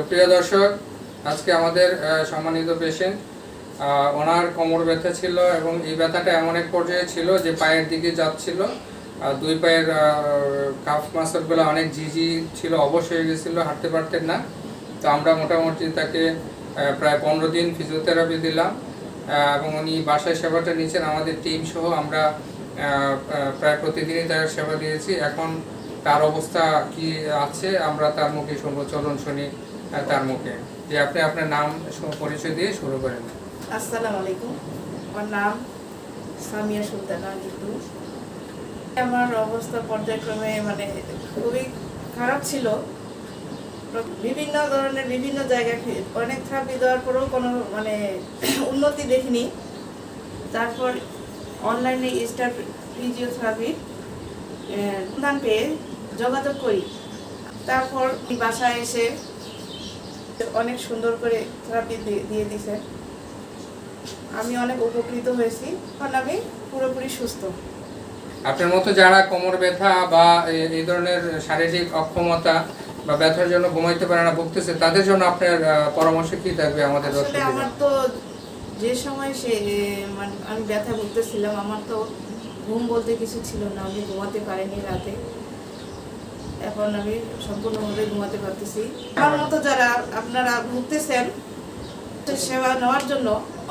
সুপ্রিয় দর্শক, আজকে আমাদের সম্মানিত পেশেন্ট ওনার কোমর ব্যথা ছিল এবং এই ব্যথাটা এমন এক পর্যায়ে ছিল যে পায়ের দিকে যাচ্ছিল। দুই পায়ের কাফ মাসলগুলো অনেক ঝিঝি ছিল, অবশ হয়ে গেছিল, হাঁটতে পারতেন না। তো আমরা মোটামুটি তাকে প্রায় পনেরো দিন ফিজিওথেরাপি দিলাম। এবং উনি বাসায় সেবাটা নিয়েছেন, আমাদের টিম সহ আমরা প্রায় প্রতিদিনই তার সেবা দিয়েছি। এখন তার অবস্থা কি আছে, আমরা তার মুখে শুনব। চলুন শুনি তার মুখে, যে আপনি আপনার নাম পরিচয় দিয়ে শুরু করেন। আসসালামু আলাইকুম আমার নাম সামিয়া সুলতানা আমার অবস্থা পর্যায়ক্রমে মানে খুবই খারাপ ছিল। বিভিন্ন ধরনের বিভিন্ন জায়গায় অনেক থেরাপি দেওয়ার পরেও কোনো মানে উন্নতি দেখিনি। তারপর অনলাইনে স্টার ফিজিওথেরাপি সন্ধান পেয়ে যোগাযোগ করি। তারপর বাসায় এসে অনেক সুন্দর করে থেরাপি দিয়ে দিছে। আমি অনেক উপকৃত হয়েছি। এখন আমি পুরোপুরি সুস্থ। আপনার মতো যারা কোমর ব্যথা বা এই ধরনের শারীরিক অক্ষমতা বা ব্যথার জন্য ঘুমাইতে পারে না ভুগতেছে তাদের জন্য আপনার পরামর্শ কি থাকবে আমাদের আসলে আমার তো যে সময় সে মানে আমি ব্যথা ভুগতেছিলাম আমার তো ঘুম বলতে কিছু ছিল না। আমি ঘুমাতে পারিনি রাতে। এখন আমি সম্পূর্ণভাবে ঘুমাতে পারতেছি। আমার মতো যারা আপনারা ঘুরতেছেন সেবা নেওয়ার জন্য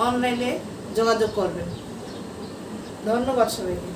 অনলাইনে যোগাযোগ করবেন। ধন্যবাদ সবাইকে।